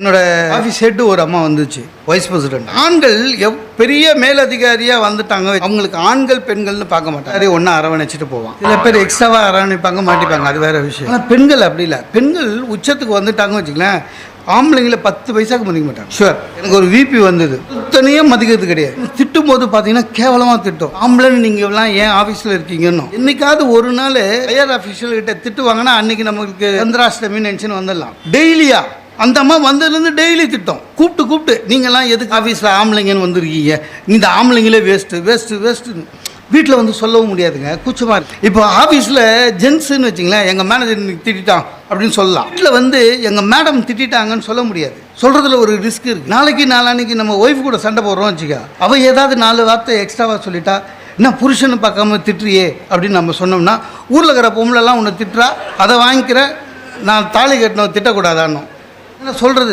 என்னோட office head ஒரு அம்மா வந்துச்சு வைஸ் பிரசிடென்ட் ஆண்கள் எவ் பெரிய மேலதிகாரியா வந்துட்டாங்க. அவங்களுக்கு ஆண்கள் பெண்கள்னு பார்க்க மாட்டாங்க. ஒன்றா அரவணைச்சிட்டு போவான் சில பேர் எக்ஸ்ட்ராவா அரவணைப்பாங்க மாட்டிப்பாங்க. அது வேற விஷயம். ஆனால் பெண்கள் அப்படி இல்லை. பெண்கள் உச்சத்துக்கு வந்துட்டாங்க வச்சுக்கலாம் ஆம்பளைங்களை பத்து பைசாக்கு மதிக்க மாட்டாங்க. ஷுவர் எனக்கு ஒரு விபி வந்தது. இத்தனையும் மதிக்கிறது கிடையாது. திட்டும் போது பார்த்தீங்கன்னா கேவலமாக திட்டும். ஆம்பளைன்னு நீங்கள் எல்லாம் ஏன் ஆஃபீஸில் இருக்கீங்கன்னு. என்னைக்காவது ஒரு நாள் ஹையர் அஃபீஷியல் கிட்ட திட்டுவாங்கன்னா அன்னைக்கு நம்மளுக்கு சந்திராஷ்டமி நினச்சின்னு வந்துடலாம். டெய்லியா? அந்த அம்மா வந்ததுலேருந்து டெய்லி திட்டம். கூப்பிட்டு கூப்பிட்டு நீங்கள்லாம் எதுக்கு ஆஃபீஸில் ஆம்பளைங்கன்னு வந்திருக்கீங்க? இந்த ஆம்பளைங்களே வேஸ்ட்டு வேஸ்ட்டு வேஸ்ட்டு வீட்டில் வந்து சொல்லவும் முடியாதுங்க. கூச்சமாக இருக்குது இப்போ ஆஃபீஸில் ஜென்ஸுன்னு வச்சிங்களேன் எங்கள் மேனேஜர் இன்னைக்கு திட்டான் அப்படின்னு சொல்லலாம். வீட்டில் வந்து எங்கள் மேடம் திட்டாங்கன்னு சொல்ல முடியாது. சொல்கிறதுல ஒரு ரிஸ்க் இருக்குது நாளைக்கு நாளான்னைக்கு நம்ம ஒய்ஃப் கூட சண்டை போடுறோம் வச்சுக்கா. அவள் ஏதாவது நாலு வார்த்தை எக்ஸ்ட்ராவாக சொல்லிட்டா என்ன புருஷனை பார்க்காம திட்டுறியே? அப்படின்னு நம்ம சொன்னோம்னா ஊரில் இருக்கிற பொம்பளைலாம் உன்னை திட்டுறா அதை வாங்கிக்கிற நான் தாலி கட்டின திட்டக்கூடாதான்னு சொல்கிறது இல்லை